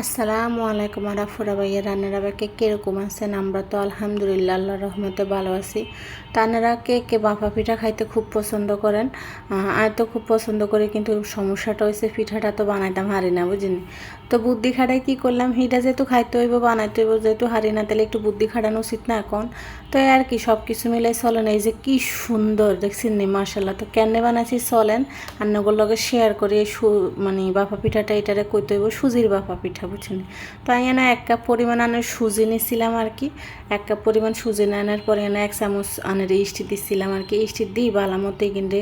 আসসালামু আলাইকুম রাফুরা ভাইয়া, রান্নারা বাকে কীরকম আছেন? আমরা তো আলহামদুলিল্লাহ আল্লাহ রহমতে ভালো আছি। তানারা কে কে বাফা পিঠা খাইতে খুব পছন্দ করেন? আর তো খুব পছন্দ করে কিন্তু সমস্যাটা হয়েছে পিঠাটা তো বানাইতাম হারি না, বুঝিনি? তো বুদ্ধি খাটাই কী করলাম? হিটা যেহেতু খাইতে হইব, বানাইতে হইব, যেহেতু হারি না, তাহলে একটু বুদ্ধি খাটানো উচিত না এখন। তো আর কি সব কিছু মিলে চলেন, এই যে কি সুন্দর, দেখছেন নি? মার্শাল্লাহ তো কেন বানাইছি চলেন। আন্নগুলোর লগে শেয়ার করি সু মানে বাফা পিঠাটা, এটারে কইতে হইব সুজির বাফা পিঠা। বুঝছেন? তো আমি না এক কাপ পরিমাণ আনার সুজি নিছিলাম আর কি। এক কাপ পরিমাণ সুজি আনার পরে এনে এক চামচ আনের ইস্টি দিছিলাম আর কি। ইস্টি দিই বালা মতো কিন্তু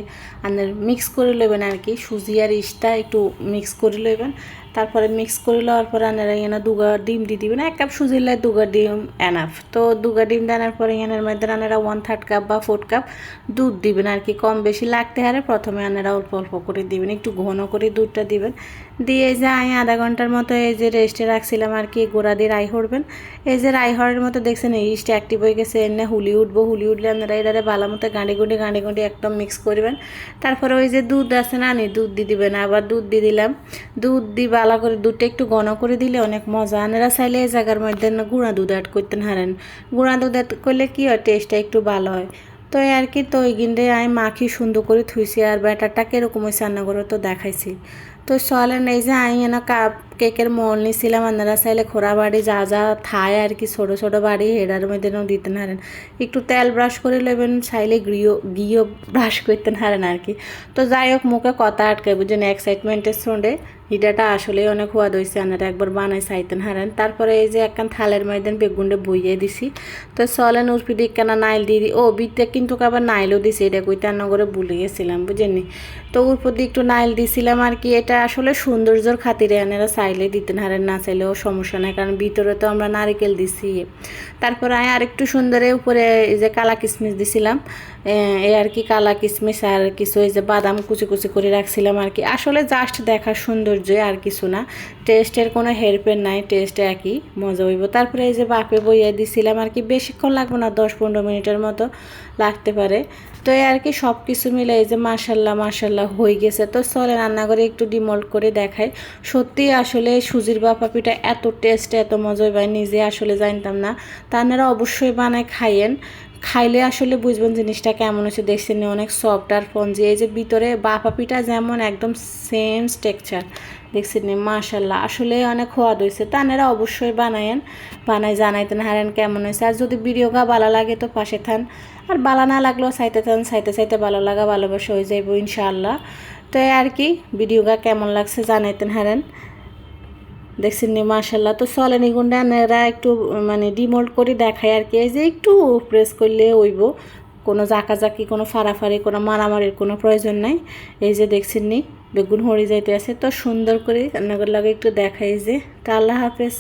আনের মিক্স করে লইবেন আর কি। সুজি আর ইস্টটা একটু মিক্স করে লইবেন। তারপরে মিক্স করে লওয়ার পরে আনারা এনে দুগা ডিম দিয়ে দিবেন। এক কাপ সুজি লাই দুগা ডিম এনাফ তো দুগা ডিম দেওয়ার পরে এনের মধ্যে আনারা ওয়ান থার্ড কাপ বা ফোর্থ কাপ দুধ দিবেন আর কি। কম বেশি লাগতে হারে প্রথমে আনারা অল্প অল্প করে দিবেন। একটু ঘন করে দুধটা দিবেন। দিয়ে যে আমি আধা ঘণ্টার মতো এই যে রেস্টে রাখছিলাম আর কি, গোড়া দিয়ে রাই হরবেন এই যে রাই হরের মতো দেখছেন ইস্ট অ্যাক্টিভ হয়ে গেছে, এনে হুলি উঠবো, হুলি উঠলে আপনারা এটারে ভালো মতো গাঁড়ি গুঁড়ি গাঁড়ি গুঁড়ি একদম মিক্স করবেন। তারপরে ওই যে দুধ আছে না নি দুধ দিয়ে দিবেন, আবার দুধ দিয়ে দিলাম। দুধ দিয়ে ভালো করে, দুধটা একটু ঘন করে দিলে অনেক মজা। আনারা চাইলে এই জায়গার মধ্যে গুঁড়া দুধ অ্যাড করতেন হারেন গুঁড়া দুধ অ্যাড করলে কী হয় টেস্টটা একটু ভালো হয়। তো আর কি তো ওই গিন্ডে আমি মাখি সুন্দর করে থুইছি আর ব্যাটারটা কীরকম হয়েছে রান্না করে তো দেখাইছি। তো চলেন এই যে আমি না কাপ কেকের মোল নিছিলাম আপনারা চাইলে খোরা বাড়ি যা যা থায় আর কি ছোটো ছোটো বাড়ি হেডার মধ্যে দিতে হারেন। একটু তেল ব্রাশ করে নেবেন চাইলে গৃহ গিও ব্রাশ করতে হারেন আর কি। তো যাই হোক, মুখে কথা আটকে বুঝছেন এক্সাইটমেন্টের সঙ্গে হিটাটা আসলেই অনেক সোয়াদ হয়েছে আনারা একবার বানাই চাইতেন, হারেন। তারপরে এই যে একখান থালের মধ্যে বেগুনটা বইয়ে দিছি। তো চলেন উর্পি দিক কেনা নাইল দিয়ে দিই ও বিতে কিন্তু আবার নাইলও দিছে, এটা কইতে করে ভুলে গেছিলাম বুঝেননি তো দিয়ে একটু নাইল দিছিলাম আর কি, এটা আসলে সৌন্দর্যর খাতিরে আনারা চাইলে দিতেন, হারেন, না চাইলেও সমস্যা নাই, কারণ ভিতরে তো আমরা নারিকেল দিছি। তারপরে আমি আরেকটু সুন্দরে উপরে এই যে কালা কিশমিশ দিছিলাম এই আর কি কালা কিশমিশ আর কিছু এই যে বাদাম কুচি কুচি করে রাখছিলাম আর কি। আসলে জাস্ট দেখার সৌন্দর্য আর কিছু না। টেস্টের কোনো হেরফের নাই টেস্ট একই, মজা হইব। তারপরে এই যে বাপে বইয়া দিছিলাম, আর কি বেশিক্ষণ লাগবে না দশ পনেরো মিনিটের মতো লাগতে পারে। তো এই আর কি সব কিছু মিলে এই যে মাসাল্লাহ মাসাল্লাহ হয়ে গেছে। তো চলে রান্না করে একটু ডিমল্ট করে দেখাই। সত্যি আসলে সুজির বাপা পিঠা এত টেস্ট এত মজা হয় নিজে আসলে জানতাম না। তা আপনারা অবশ্যই বানায় খাইয়েন। খাইলে আসলে বুঝবেন জিনিসটা কেমন হচ্ছে দেখছেন অনেক সফট আর ফঞ্জি এই যে ভিতরে বাপা পিঠা যেমন একদম সেম স্ট্রাকচার দেখছেন মাশাল্লাহ আসলে অনেক খোয়াদ হয়েছে। তা আপনারা অবশ্যই বানায়েন। বানাই জানাইতেন, হারেন, কেমন হয়েছে? আর যদি ভিডিওটা ভালো লাগে তো পাশে থান। আর ভালো না লাগলেও চাইতে থান। চাইতে চাইতে ভালো লাগা ভালোবাসা হয়ে যাইব ইনশাআল্লাহ। তো আর কি ভিডিওটা কেমন লাগছে জানাইতেন, হারেন? দেখছেন নি মার্শাল্লাহ তো চলেন এগুনটা এরা একটু মানে ডিমোল্ড করে দেখায় আর কি। এই যে একটু প্রেস করলে ওইব কোনো জাকাজাকি কোনো ফাড়াফাড়ি, কোনো মারামারির কোনো প্রয়োজন নাই। এই যে দেখছেন নি, বেগুন হরি যাইতে আছে। তো সুন্দর করে রান্নাঘর লাগে একটু দেখাই যে। তা আল্লাহ হাফেজ।